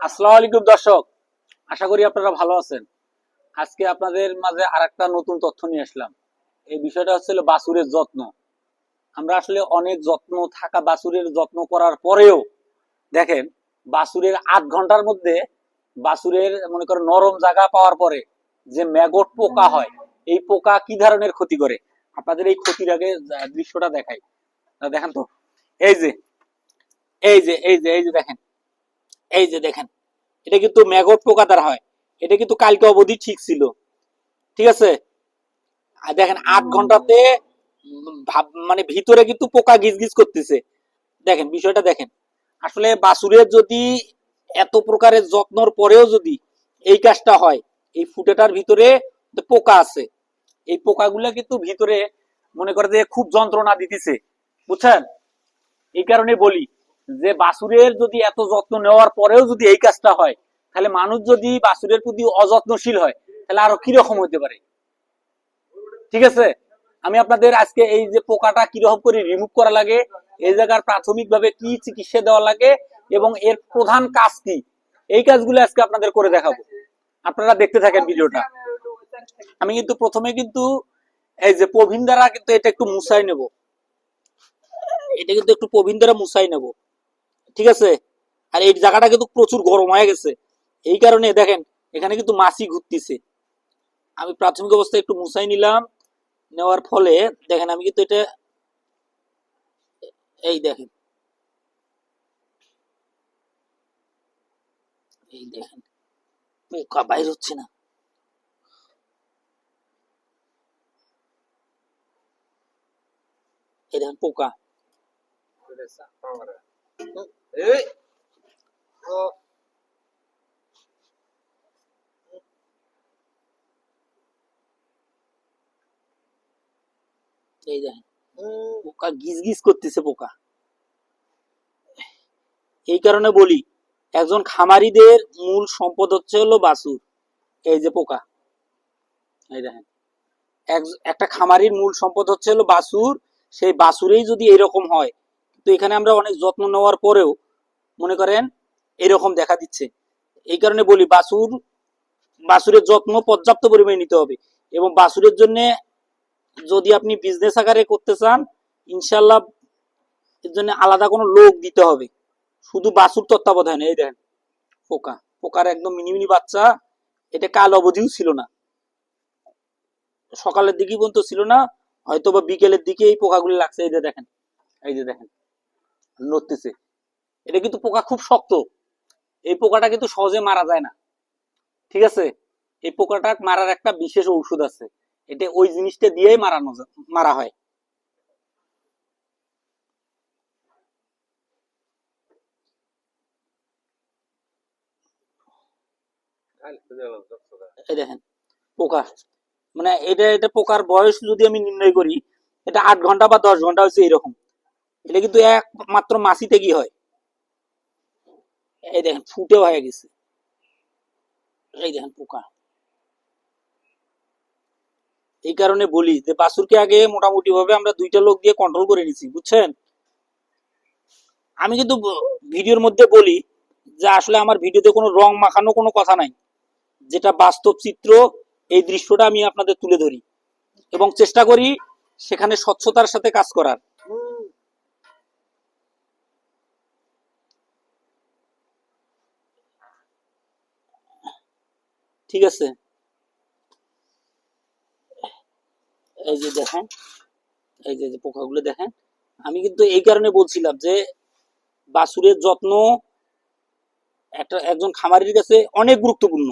আসসালামু আলাইকুম দর্শক, আশা করি আপনারা ভালো আছেন। আজকে আপনাদের মাঝে আরেকটা নতুন তথ্য নিয়ে আসলাম। এই বিষয়টা হচ্ছিল বাছুরের যত্ন। আমরা আসলে অনেক যত্ন থাকা বাছুরের যত্ন করার পরেও দেখেন, বাছুরের আধ ঘণ্টার মধ্যে বাছুরের মনে করেন নরম জায়গা পাওয়ার পরে যে ম্যাগট পোকা হয়, এই পোকা কি ধরনের ক্ষতি করে? আপনাদের এই ক্ষতির আগে দৃশ্যটা দেখাই। দেখেন তো, এই যে এই যে এই যে এই যে দেখেন এই যে দেখেন এটা কিন্তু ম্যাগট পোকা দ্বারা হয়। এটা কিন্তু কালকে অবধি ঠিক ছিল। ঠিক আছে? আর দেখেন আট ঘন্টাতে মানে ভিতরে কিন্তু পোকা গিজ গিজ করতেছে। দেখেন বিষয়টা দেখেন। আসলে বাছুরের যদি এত প্রকারের যত্নর পরেও যদি এই কাজটা হয় এই ফুটেটার ভিতরে পোকা আছে। এই পোকাগুলো কিন্তু ভিতরে মনে করে যে খুব যন্ত্রণা দিতেছে। বুঝছেন? এই কারণে বলি যে বাছুরের যদি এত যত্ন নেওয়ার পরেও যদি এই কাজটা হয়, তাহলে মানুষ যদি বাছুরের প্রতি অযত্নশীল হয়, তাহলে আরও কীরকম হতে পারে? ঠিক আছে? আমি আপনাদের আজকে এই যে পোকাটা কীরকম করে রিমুভ করা লাগে, এই জায়গার প্রাথমিকভাবে কি চিকিৎসা দেওয়া লাগে এবং এর প্রধান কাজ কি? এই কাজগুলো আজকে আপনাদের করে দেখাবো। আপনারা দেখতে থাকেন ভিডিওটা। আমি কিন্তু প্রথমে কিন্তু এই যে প্রবীণ দ্বারা কিন্তু এটা একটু মুছাই নেব। এটা কিন্তু একটু প্রবীণ দ্বারা মুছাই নেব। ঠিক আছে? আর এই জায়গাটা কিন্তু প্রচুর গরম হয়ে গেছে। এই কারণে দেখেন, এখানে কিন্তু মাছি ঘুরতেছে। আমি প্রাথমিক অবস্থায় একটু মুছাই নিলাম। নেওয়ার ফলে দেখেন, আমি কিন্তু এটা এই দেখেন। এই দেখেন, পোকা বাইর হচ্ছে না। এই দেখেন পোকা। এই দেখেন পোকা গিজ গিজ করতেছে পোকা। এই কারণে বলি একজন খামারিদের মূল সম্পদ হচ্ছে হলো বাছুর এই যে পোকা। এই দেখেন এক- একটা খামারির মূল সম্পদ হচ্ছে হলো বাছুর সেই বাছুরেই যদি এরকম হয় তো এখানে আমরা অনেক যত্ন নেওয়ার পরেও মনে করেন এরকম দেখা দিচ্ছে। এই কারণে বলি, বাছুর, বাছুরের যত্ন পর্যাপ্ত পরিমাণে নিতে হবে এবং বাছুরের জন্য যদি আপনি বিজনেস আকারে করতে চান ইনশাল্লাহ এর জন্য আলাদা কোনো লোক দিতে হবে। শুধু বাছুর তত্ত্বাবধানে, এই দেখেন, পোকা। পোকার একদম মিনি মিনি বাচ্চা, এটা কাল অবধিও ছিল না। সকালের দিকেই পর্যন্ত ছিল না হয়তো বা বিকেলের দিকে এই পোকাগুলি লাগছে, এই যে দেখেন, এই যে দেখেন। নড়তেছে। এটা কিন্তু পোকা খুব শক্ত। এই পোকাটা কিন্তু সহজে মারা যায় না। ঠিক আছে? এই পোকাটা মারার একটা বিশেষ ঔষধ আছে। এটা ওই জিনিসটা দিয়েই মারানো মারা হয়। পোকা। মানে এটা এটা পোকার বয়স যদি আমি নির্ণয় করি, এটা আট ঘণ্টা বা দশ ঘণ্টা হচ্ছে এরকম। এটা কিন্তু একমাত্র মাসিতে কি হয়। এই দেখেন, ফুটে হয়ে গেছে। এই দেখেন, পোকা। এই কারণে বলি যে, বাছুরকে আগে মোটামুটি ভাবে আমরা দুইটা লোক দিয়ে কন্ট্রোল করে নিছি, বুঝছেন? আমি কিন্তু ভিডিওর মধ্যে বলি যে, আসলে আমার ভিডিওতে কোনো রং মাখানো কোনো কথা নাই। যেটা বাস্তব চিত্র, এই দৃশ্যটা আমি আপনাদের তুলে ধরি এবং চেষ্টা করি সেখানে স্বচ্ছতার সাথে কাজ করার। ঠিক আছে? এই যে দেখেন, এই যে যে পোকাগুলো দেখেন, আমি কিন্তু এই কারণে বলছিলাম যে বাছুরের যত্ন একটা, একজন খামারির কাছে অনেক গুরুত্বপূর্ণ।